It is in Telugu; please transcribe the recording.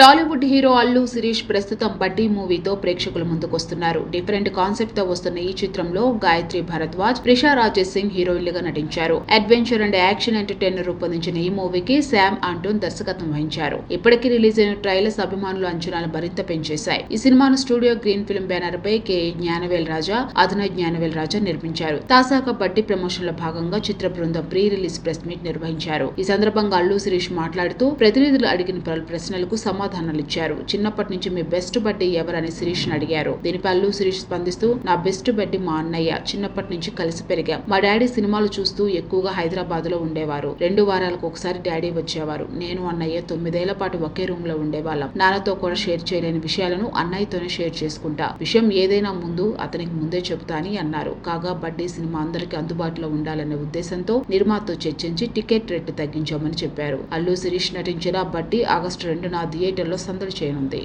టాలీవుడ్ హీరో అల్లు శిరీష్ ప్రస్తుతం బడ్డీ మూవీతో ప్రేక్షకుల ముందుకొస్తున్నారు. డిఫరెంట్ కాన్సెప్ట్తో వస్తున్న ఈ చిత్రంలో గాయత్రి భరద్వాజ్ ప్రిషా రాజేష్ సింగ్ హీరోయిన్లుగా నటించారు. అడ్వెంచర్ అండ్ యాక్షన్ ఎంటర్టైనర్ రూపొందించిన ఈ మూవీకి శామ్ ఆంటోన్ దర్శకత్వం వహించారు. ఇప్పటికీ రిలీజ్ అయిన ట్రైలర్స్ అభిమానుల అంచనాలు మరింత పెంచేశాయి. ఈ సినిమాను స్టూడియో గ్రీన్ ఫిల్మ్ బ్యానర్ పై కె. జ్ఞానవేల్ రాజా అదన జ్ఞానవేల్ రాజా నిర్మించారు. తాజాగా బడ్డీ ప్రమోషన్లో భాగంగా చిత్ర బృందం ప్రీ రిలీజ్ ప్రెస్ మీట్ నిర్వహించారు. ఈ సందర్భంగా అల్లు శిరీష్ మాట్లాడుతూ ప్రతినిధులు అడిగిన పలు ప్రశ్నలకు సమాధానాలు ఇచ్చారు. చిన్నప్పటి నుంచి మీ బెస్ట్ బడ్డీ ఎవరని శిరీష్ అడిగారు. దీనిపై అల్లు శిరీష్ స్పందిస్తూ నా బెస్ట్ బడ్డీ మా అన్నయ్య. చిన్నప్పటి నుంచి కలిసి పెరిగాం. మా డాడీ సినిమాలు చూస్తూ ఎక్కువగా హైదరాబాద్లో ఉండేవారు. రెండు వారాలకు ఒకసారి డాడీ వచ్చేవారు. నేను అన్నయ్య తొమ్మిదేళ్ళ పాటు ఒకే రూమ్లో ఉండేవాళ్ళం. నాన్నతో కూడా షేర్ చేయలేని విషయాలను అన్నయ్యతోనే షేర్ చేసుకుంటా. విషయం ఏదైనా ముందు అతనికి ముందే చెబుతా అని అన్నారు. కాగా బడ్డీ సినిమా అందరికి అందుబాటులో ఉండాలనే ఉద్దేశంతో నిర్మాతతో చర్చించి టికెట్ రేట్లు తగ్గించామని చెప్పారు. అల్లు శిరీష్ నటించిన బడ్డీ ఆగస్టు రెండున థియేటర్లో సందడి చేయనుంది.